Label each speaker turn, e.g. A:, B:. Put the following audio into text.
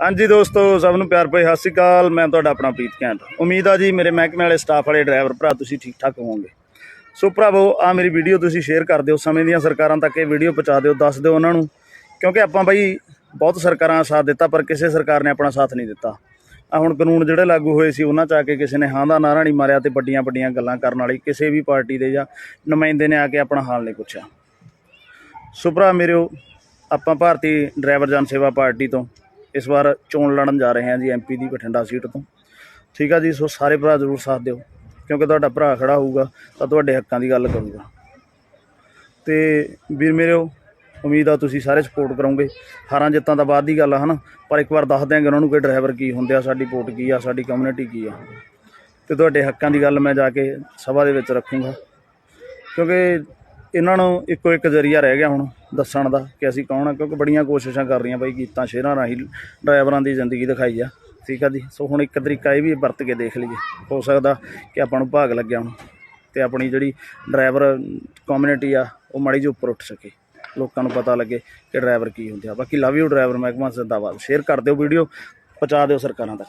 A: ਹਾਂਜੀ ਦੋਸਤੋ, ਸਭ ਨੂੰ ਪਿਆਰ ਭਰੀ ਸਤਿ ਸ਼੍ਰੀ ਅਕਾਲ। ਮੈਂ ਤੁਹਾਡਾ ਆਪਣਾ ਪ੍ਰੀਤ ਕੈਂਟ। ਉਮੀਦ ਆ ਜੀ ਮੇਰੇ ਮਹਿਕਮੇ ਵਾਲੇ ਸਟਾਫ ਵਾਲੇ ਡਰਾਈਵਰ ਭਰਾ ਤੁਸੀਂ ਠੀਕ ਠਾਕ ਹੋਵੋਗੇ। ਸੋ ਭਰਾਵੋ, ਆ ਮੇਰੀ ਵੀਡੀਓ ਤੁਸੀਂ ਸ਼ੇਅਰ ਕਰ ਦਿਓ। ਸਮੇਂ ਦੀਆਂ ਸਰਕਾਰਾਂ ਤੱਕ ਇਹ ਵੀਡੀਓ ਪਹੁੰਚਾ ਦਿਓ, ਦੱਸ ਦਿਓ ਉਹਨਾਂ ਨੂੰ। ਕਿਉਂਕਿ ਆਪਾਂ ਬਈ ਬਹੁਤ ਸਰਕਾਰਾਂ ਦਾ ਸਾਥ ਦਿੱਤਾ, ਪਰ ਕਿਸੇ ਸਰਕਾਰ ਨੇ ਆਪਣਾ ਸਾਥ ਨਹੀਂ ਦਿੱਤਾ। ਆ ਹੁਣ ਕਾਨੂੰਨ ਜਿਹੜੇ ਲਾਗੂ ਹੋਏ ਸੀ, ਉਹਨਾਂ ਚ ਆ ਕੇ ਕਿਸੇ ਨੇ ਹਾਂ ਦਾ ਨਾਰਾ ਨਹੀਂ ਮਾਰਿਆ ਤੇ ਵੱਡੀਆਂ ਵੱਡੀਆਂ ਗੱਲਾਂ ਕਰਨ ਵਾਲੀ ਕਿਸੇ ਵੀ ਪਾਰਟੀ ਦੇ ਜਾਂ ਨੁਮਾਇੰਦੇ ਨੇ ਆ ਕੇ ਆਪਣਾ ਹਾਲ ਨਹੀਂ ਪੁੱਛਿਆ। ਸੋ ਭਰਾ ਮੇਰਿਓ, ਆਪਾਂ ਭਾਰਤੀ ਡਰਾਈਵਰ ਜਨ ਸੇਵਾ ਪਾਰਟੀ ਤੋਂ ਇਸ ਵਾਰ ਚੋਣ ਲੜਨ ਜਾ ਰਹੇ ਹਾਂ ਜੀ ਐਮਪੀ ਦੀ ਬਠਿੰਡਾ ਸੀਟ ਤੋਂ। ਠੀਕ ਆ ਜੀ, ਸੋ ਸਾਰੇ ਭਰਾ ਜ਼ਰੂਰ ਸਾਥ ਦਿਓ, ਕਿਉਂਕਿ ਤੁਹਾਡਾ ਭਰਾ ਖੜਾ ਹੋਊਗਾ ਤਾਂ ਤੁਹਾਡੇ ਹੱਕਾਂ ਦੀ ਗੱਲ ਕਰੂਗਾ। ਤੇ ਵੀਰ ਮੇਰਿਓ ਉਮੀਦ ਆ ਤੁਸੀਂ ਸਾਰੇ ਸਪੋਰਟ ਕਰੋਗੇ। ਹਾਰਾਂ ਜਿੱਤਾਂ ਤਾਂ ਬਾਅਦ ਦੀ ਗੱਲ ਆ, ਹਨਾ? ਪਰ ਇੱਕ ਵਾਰ ਦੱਸ ਦਿਆਂਗੇ ਉਹਨਾਂ ਨੂੰ ਕਿ ਡਰਾਈਵਰ ਕੀ ਹੁੰਦੇ ਆ, ਸਾਡੀ ਵੋਟ ਕੀ ਆ, ਸਾਡੀ ਕਮਿਊਨਿਟੀ ਕੀ ਆ। ਤੇ ਤੁਹਾਡੇ ਹੱਕਾਂ ਦੀ ਗੱਲ ਮੈਂ ਜਾ ਕੇ ਸਭਾ ਦੇ ਵਿੱਚ ਰੱਖੂੰਗਾ। ਕਿਉਂਕਿ ਇਹਨਾਂ ਨੂੰ ਇੱਕੋ ਇੱਕ ਜ਼ਰੀਆ ਰਹਿ ਗਿਆ ਹੁਣ। ਦੱਸਣ ਦਾ ਕਿ ਅਸੀਂ ਕੌਣ ਆ, ਕਿਉਂਕਿ ਬੜੀਆਂ ਕੋਸ਼ਿਸ਼ਾਂ ਕਰ ਰਹੀਆਂ ਬਾਈ ਗੀਤਾਂ ਸ਼ੇਰਾਂ ਰਾਹੀਂ ਡਰਾਈਵਰਾਂ ਦੀ ਜ਼ਿੰਦਗੀ ਦਿਖਾਈ ਆ। ਠੀਕ ਆ ਜੀ? ਸੋ ਹੁਣ ਇੱਕ ਤਰੀਕਾ ਇਹ ਵੀ ਵਰਤ ਕੇ ਦੇਖ ਲਈਏ। ਹੋ ਸਕਦਾ ਕਿ ਆਪਾਂ ਨੂੰ ਭਾਗ ਲੱਗਿਆ ਹੁਣ ਤੇ ਆਪਣੀ ਜਿਹੜੀ ਡਰਾਈਵਰ ਕਮਿਊਨਿਟੀ ਆ, ਉਹ ਮਾੜੀ ਜਿਹੀ ਉੱਪਰ ਉੱਠ ਸਕੇ। ਲੋਕਾਂ ਨੂੰ ਪਤਾ ਲੱਗੇ ਕਿ ਡਰਾਈਵਰ ਕੀ ਹੁੰਦੇ ਆ। ਬਾਕੀ ਲਵ ਯੂ ਡਰਾਈਵਰ ਮਹਿਕਮਾ ਜ਼ਿੰਦਾਬਾਦ। ਸ਼ੇਅਰ ਕਰ ਦਿਓ ਵੀਡੀਓ, ਪਹੁੰਚਾ ਦਿਓ ਸਰਕਾਰਾਂ ਤੱਕ।